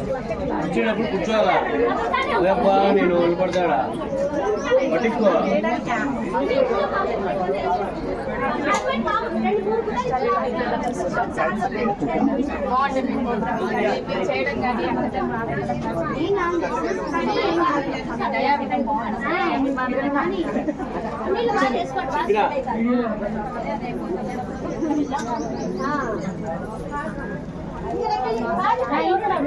వచ్చినప్పుడు కూర్చోవాలా? లేపా నేను నిలబడతాడా? పట్టించుకో.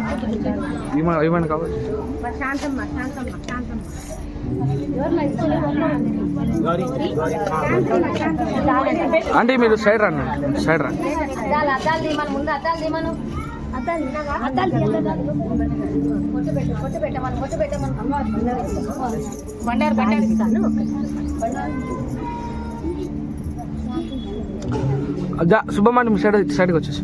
ఇక్కడ ఇవ్వండి కావాలి. శాంతమ్మ శాంతమ్మ శాంతమ్మ అంటే మీరు సైడ్ రండి సైడ్ రండి. బండారు బండారు ఇస్తాను. సైడ్ సైడ్కి వచ్చేసి.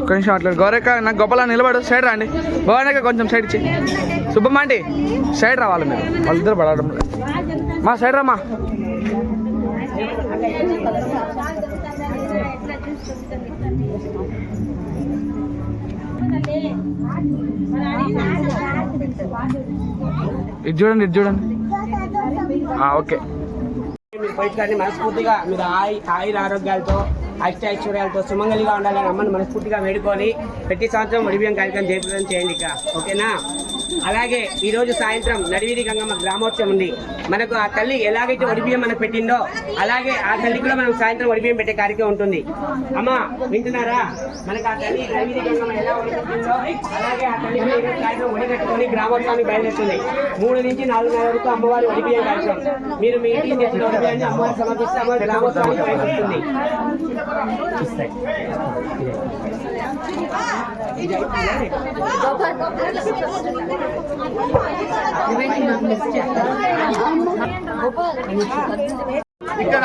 ఒక్క నిమిషం అట్లా గౌరక్క నాకు గొప్పలా నిలబడు. సైడ్ రండి. భవానక్క కొంచెం సైడ్ ఇచ్చి. శుభమ్మండి సైడ్ రావాలి మీరు. వాళ్ళిద్దరు పడడం మా సైడ్ రామా ఇది చూడండి ఇది చూడండి. ఓకే. మీరు పోయిన మనస్ఫూర్తిగా మీరు ఆయుర ఆరోగ్యాలతో అష్ట ఐశ్వర్యాలతో సుమంగలిగా ఉండాలని అమ్మని మనస్ఫూర్తిగా వేడుకొని ప్రతి సంవత్సరం ఒడిబియ్యం కార్యక్రమం జయప్రదం చేయండి ఇక. ఓకేనా? అలాగే ఈరోజు సాయంత్రం నడివీధి గంగమ్మ గ్రామోత్సవం ఉంది. మనకు ఆ తల్లి ఎలాగైతే ఒడిబియ్యం మనకు పెట్టిందో అలాగే ఆ తల్లి కూడా మనం సాయంత్రం ఒడిబియ్యం పెట్టే కార్యక్రమం ఉంటుంది. అమ్మా వింటున్నారా? మనకు ఆ తల్లి ఎలా అలాగే ఆ తల్లి సాయంత్రం బయలుదేరుతుంది. మూడు నుంచి నాలుగున్నర వరకు అమ్మవారి ఒడిబియ్యం కార్యక్రమం. మీరు మీ ఇంటికి తెచ్చిన ఒడిబియ్యాన్ని అమ్మవారి సమర్పిస్తే అమ్మవారి గ్రామోత్సవానికి బయలుదేరుతుంది ఇక్కడ